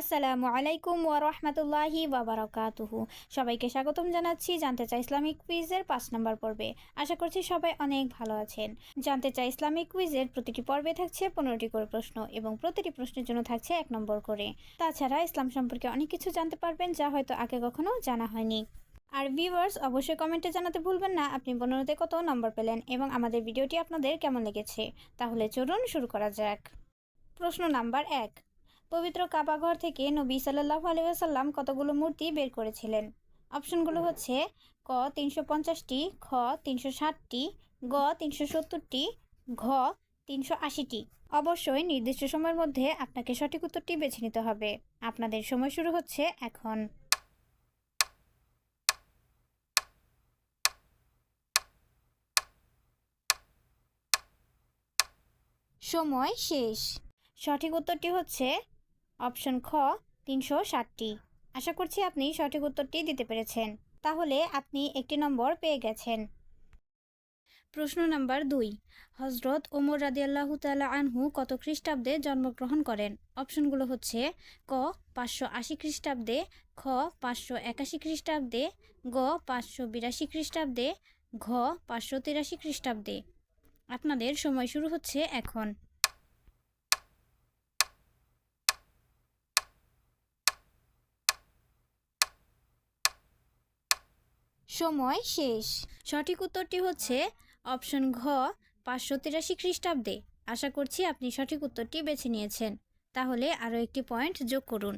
আসসালামু আলাইকুম ওয়া রাহমাতুল্লাহি ওয়া বারাকাতুহু সবাইকে স্বাগতম জানাচ্ছি জানতে চাই ইসলামিক কুইজের পাঁচ নম্বর পর্বে। আশা করছি সবাই অনেক ভালো আছেন। জানতে চাই ইসলামিক কুইজের প্রতিটি পর্বে থাকছে পনেরোটি করে প্রশ্ন এবং প্রতিটি প্রশ্নের জন্য থাকছে এক নম্বর করে। তাছাড়া ইসলাম সম্পর্কে অনেক কিছু জানতে পারবেন যা হয়তো আগে কখনো জানা হয়নি। আর ভিউয়ার্স, অবশ্যই কমেন্টে জানাতে ভুলবেন না, আপনি পনেরোতে কত নম্বর পেলেন এবং আমাদের ভিডিওটি আপনাদের কেমন লেগেছে? তাহলে চলুন শুরু করা যাক। প্রশ্ন নাম্বার এক পবিত্র কাবাঘর থেকে নবী সাল্লাহ আলিয়াল্লাম কতগুলো মূর্তি বের করেছিলেন? অপশনগুলো হচ্ছে ক তিনশো পঞ্চাশটি, খ তিনশো ষাটটি, গ তিনশো সত্তরটি, ঘ তিনশো আশিটি। অবশ্যই নির্দিষ্ট সময়ের মধ্যে আপনাকে সঠিক উত্তরটি বেছে নিতে হবে। আপনাদের সময় শুরু হচ্ছে এখন। সময় শেষ। সঠিক উত্তরটি হচ্ছে অপশন খ, তিনশো ষাটটি। আশা করছি আপনি সঠিক উত্তরটি দিতে পেরেছেন। তাহলে আপনি একটি নম্বর পেয়ে গেছেন। প্রশ্ন নাম্বার দুই হজরত ওমর রাদিয়াল্লাহু তাআলা আনহু কত খ্রিস্টাব্দে জন্মগ্রহণ করেন? অপশনগুলো হচ্ছে ক, পাঁচশো আশি খ্রিস্টাব্দে, খ, পাঁচশো একাশি খ্রিস্টাব্দে, গ, পাঁচশো বিরাশি খ্রিস্টাব্দে, ঘ, পাঁচশো তিরাশি খ্রিস্টাব্দে। আপনাদের সময় শুরু হচ্ছে এখন। সময় শেষ। সঠিক উত্তরটি হচ্ছে অপশন ঘ, পাঁচশো তিরাশি খ্রিস্টাব্দে। আশা করছি আপনি সঠিক উত্তরটি বেছে নিয়েছেন। তাহলে আরও একটি পয়েন্ট যোগ করুন।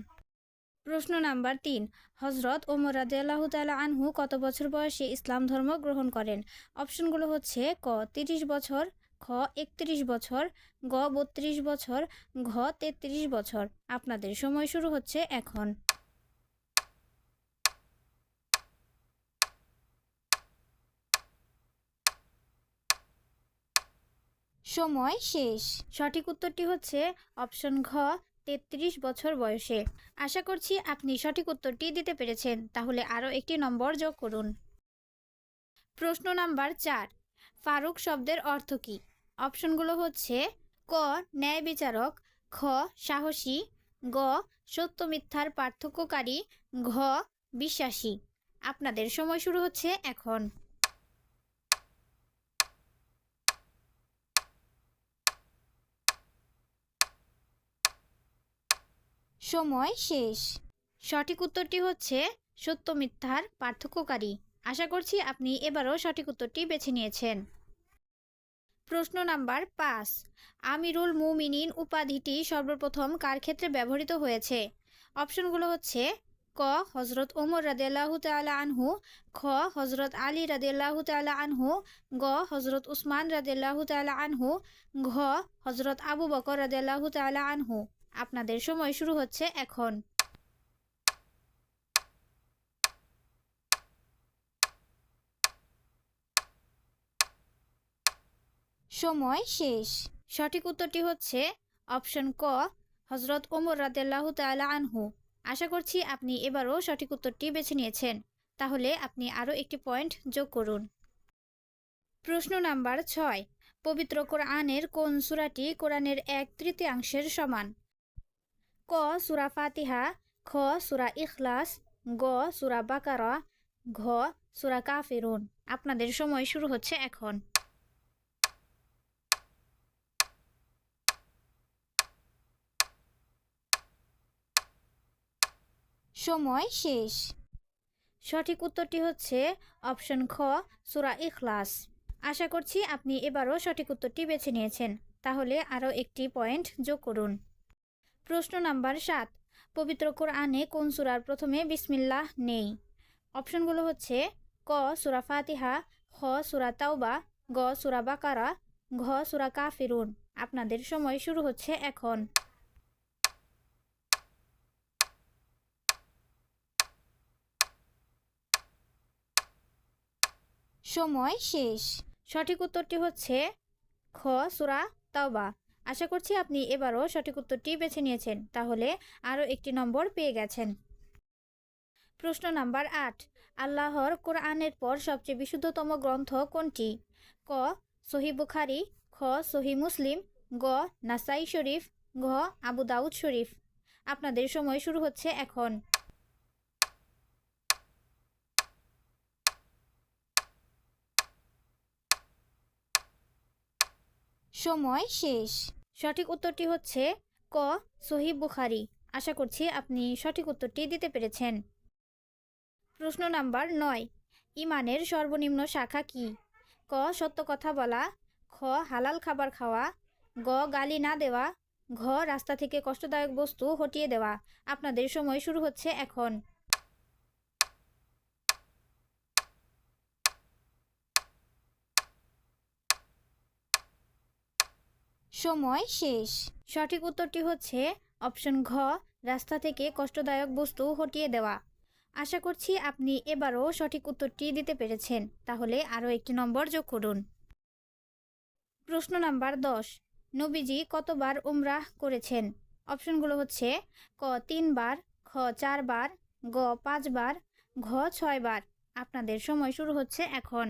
প্রশ্ন নাম্বার তিন হজরত ওমর রাদিয়াল্লাহ তালা আনহু কত বছর বয়সে ইসলাম ধর্ম গ্রহণ করেন? অপশনগুলো হচ্ছে ক, তিরিশ বছর, খ, একত্রিশ বছর, গ, বত্রিশ বছর, ঘ, তেত্রিশ বছর। আপনাদের সময় শুরু হচ্ছে এখন। সময় শেষ। সঠিক উত্তরটি হচ্ছে অপশন ঘ, তেত্রিশ বছর বয়সে। আশা করছি আপনি সঠিক উত্তরটি দিতে পেরেছেন। তাহলে আরও একটি নম্বর যোগ করুন। প্রশ্ন নাম্বার চার, ফারুক শব্দের অর্থ কী? অপশনগুলো হচ্ছে ক, ন্যায় বিচারক, খ, সাহসী, গ, সত্য মিথ্যার পার্থক্যকারী, ঘ, বিশ্বাসী। আপনাদের সময় শুরু হচ্ছে এখন। সময় শেষ। সঠিক উত্তরটি হচ্ছে সত্য মিথ্যার পার্থক্যকারী। আশা করছি আপনি এবারও সঠিক উত্তরটি বেছে নিয়েছেন। প্রশ্ন নাম্বার পাঁচ। আমিরুল মুমিনিন উপাধিটি সর্বপ্রথম কার ক্ষেত্রে ব্যবহৃত হয়েছে? অপশনগুলো হচ্ছে ক হজরত ওমর রাদিয়াল্লাহু তাআলা আনহু, খ হজরত আলী রাদিয়াল্লাহু তাআলা আনহু, গ হজরত উসমান রাদিয়াল্লাহু তাআলা আনহু, ঘ হজরত আবু বকর রাদিয়াল্লাহু তাআলা আনহু। আপনাদের সময় শুরু হচ্ছে এখন। সময় শেষ। সঠিক উত্তরটি হচ্ছে অপশন ক হজরত ওমর রাদেল্লাহ তালা আনহু। আশা করছি আপনি এবারও সঠিক উত্তরটি বেছে নিয়েছেন। তাহলে আপনি আরও একটি পয়েন্ট যোগ করুন। প্রশ্ন নাম্বার ছয়, পবিত্র কোরআনের কোন সুরাটি কোরআনের এক তৃতীয়াংশের সমান? ক সুরা ফাতিহা খ সুরা ইখলাস গ সুরা বাকারা ঘ সুরা কাফিরুন আপনাদের সময় শুরু হচ্ছে এখন। সময় শেষ। সঠিক উত্তরটি হচ্ছে অপশন খ সুরা ইখলাস আশা করছি আপনি এবারও সঠিক উত্তরটি বেছে নিয়েছেন। তাহলে আরও একটি পয়েন্ট যোগ করুন। প্রশ্ন নাম্বার সাত। পবিত্র কোরআনে কোন সুরার প্রথমে বিসমিল্লাহ নেই? অপশনগুলো হচ্ছে ক, সুরা ফাতিহা, খ, সুরা তাওবা, গ, সুরা বাকারা, ঘ, সুরা কাফিরুন। আপনাদের সময় শুরু হচ্ছে এখন। সময় শেষ। সঠিক উত্তরটি হচ্ছে খ, সুরা তাওবা। আশা করছি আপনি এবারও সঠিক উত্তরটি বেছে নিয়েছেন। তাহলে আরও একটি নম্বর পেয়ে গেছেন। প্রশ্ন নাম্বার আট। আল্লাহর কোরআনের পর সবচেয়ে বিশুদ্ধতম গ্রন্থ কোনটি? ক। সহি বুখারি, খ। সহি মুসলিম, গ। নাসাই শরীফ, ঘ। আবু দাউদ শরীফ। আপনাদের সময় শুরু হচ্ছে এখন। সময় শেষ। সঠিক উত্তরটি হচ্ছে ক সহিব বুখারি। আশা করছি আপনি সঠিক উত্তরটি দিতে পেরেছেন। প্রশ্ন নাম্বার নয়, ইমানের সর্বনিম্ন শাখা কি? ক, সত্য কথা বলা। খ, হালাল খাবার খাওয়া। গ, গালি না দেওয়া। ঘ, রাস্তা থেকে কষ্টদায়ক বস্তু হটিয়ে দেওয়া। আপনাদের সময় শুরু হচ্ছে এখন। সময় শেষ। সঠিক উত্তরটি হচ্ছে অপশন ঘ, রাস্তা থেকে কষ্টদায়ক বস্তু হটিয়ে দেওয়া। আশা করছি আপনি এবারও সঠিক উত্তরটি দিতে পেরেছেন। তাহলে আরও একটি নম্বর যোগ করুন। প্রশ্ন নাম্বার দশ, নবীজি কতবার উমরাহ করেছেন? অপশনগুলো হচ্ছে ক তিনবার, খ চারবার, গ পাঁচবার, ঘ ছয়বার। আপনাদের সময় শুরু হচ্ছে এখন।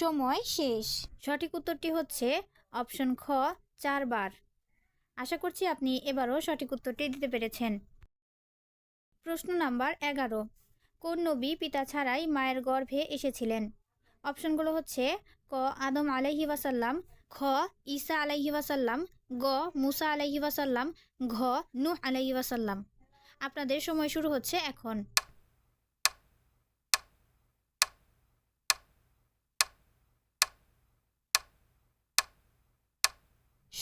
সময় শেষ। সঠিক উত্তরটি হচ্ছে অপশন খ, চারবার। আশা করছি আপনি এবারও সঠিক উত্তরটি দিতে পেরেছেন। প্রশ্ন নাম্বার এগারো। কোন নবী পিতা ছাড়াই মায়ের গর্ভে এসেছিলেন? অপশনগুলো হচ্ছে ক, আদম আলাইহি ওয়াসাল্লাম, খ, ঈসা আলাইহি ওয়াসাল্লাম, গ, মুসা আলাইহি ওয়াসাল্লাম, ঘ, নূহ আলাইহি ওয়াসাল্লাম। আপনাদের সময় শুরু হচ্ছে এখন।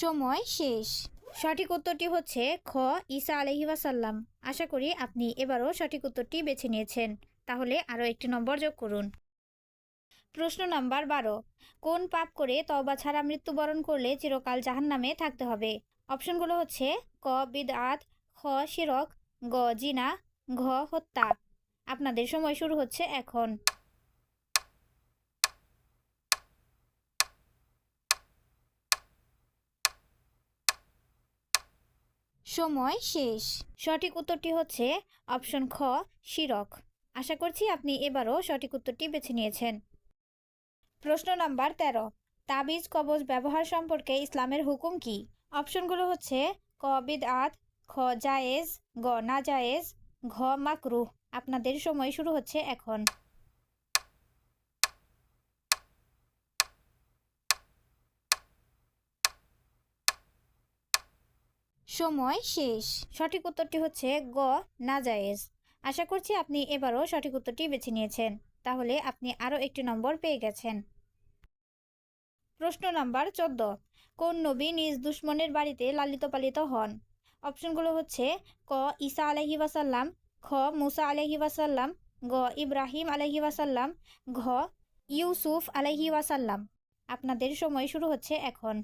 সময় শেষ। সঠিক উত্তরটি হচ্ছে খ, ঈসা আলহি ওয়াসাল্লাম। আশা করি আপনি এবারও সঠিক উত্তরটি বেছে নিয়েছেন। তাহলে আরও একটি নম্বর যোগ করুন। প্রশ্ন নাম্বার বারো, কোন পাপ করে তওবা ছাড়া মৃত্যুবরণ করলে চিরকাল জাহান নামে থাকতে হবে? অপশনগুলো হচ্ছে ক, বিদআত, খ, শিরক, গ, জিনা, ঘ, হত্যা। আপনাদের সময় শুরু হচ্ছে এখন। সময় শেষ। সঠিক উত্তরটি হচ্ছে অপশন খ, শিরক। আশা করছি আপনি এবারও সঠিক উত্তরটি বেছে নিয়েছেন। প্রশ্ন নাম্বার তেরো, তাবিজ কবজ ব্যবহার সম্পর্কে ইসলামের হুকুম কি? অপশনগুলো হচ্ছে ক, বিদআত, খ, জায়েজ, গ না জায়েজ ঘ, মাকরুহ। আপনাদের সময় শুরু হচ্ছে এখন। সময় শেষ। সঠিক উত্তরটি হচ্ছে গ, নাজায়েজ। আশা করছি আপনি এবারও সঠিক উত্তরটি বেছে নিয়েছেন। তাহলে আপনি আরও একটি নম্বর পেয়ে গেছেন। প্রশ্ন নাম্বার চোদ্দ। কোন নবী নিজ দুশ্মনের বাড়িতে লালিত পালিত হন? অপশনগুলো হচ্ছে ক, ঈসা আলহি ওয়াসাল্লাম, খ, মুসা আলহি ওয়াসাল্লাম, গ, ইব্রাহিম আলহি ওয়াসাল্লাম, ঘ, ইউসুফ আলহি ওয়াসাল্লাম। আপনাদের সময় শুরু হচ্ছে এখন।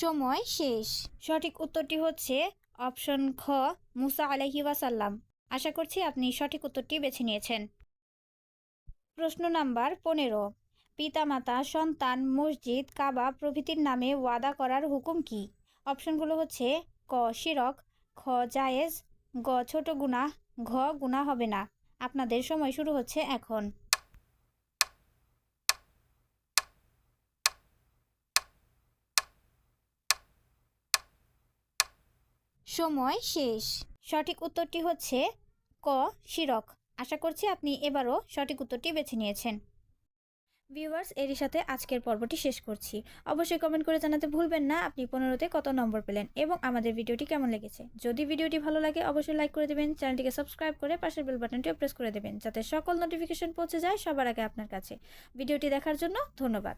সময় শেষ। সঠিক উত্তরটি হচ্ছে অপশন খ, মুসা আলহি ওয়াসাল্লাম। আশা করছি আপনি সঠিক উত্তরটি বেছে নিয়েছেন। প্রশ্ন নাম্বার পনেরো, পিতামাতা, সন্তান, মসজিদ, কাবা প্রভৃতির নামে ওয়াদা করার হুকুম কি? অপশনগুলো হচ্ছে ক, শিরক, খ, জায়েজ, গ, ছোট গুণা ঘ গুণা হবে না। আপনাদের সময় শুরু হচ্ছে এখন। সময় শেষ। সঠিক উত্তরটি হচ্ছে ক, শিরক। আশা করছি আপনি এবারও সঠিক উত্তরটি বেছে নিয়েছেন। ভিউয়ার্স, এরই সাথে আজকের পর্বটি শেষ করছি। অবশ্যই কমেন্ট করে জানাতে ভুলবেন না, আপনি পনেরোতে কত নম্বর পেলেন এবং আমাদের ভিডিওটি কেমন লেগেছে। যদি ভিডিওটি ভালো লাগে, অবশ্যই লাইক করে দেবেন, চ্যানেলটিকে সাবস্ক্রাইব করে পাশের বেল বাটনটিও প্রেস করে দেবেন, যাতে সকল নোটিফিকেশন পৌঁছে যায় সবার আগে আপনার কাছে। ভিডিওটি দেখার জন্য ধন্যবাদ।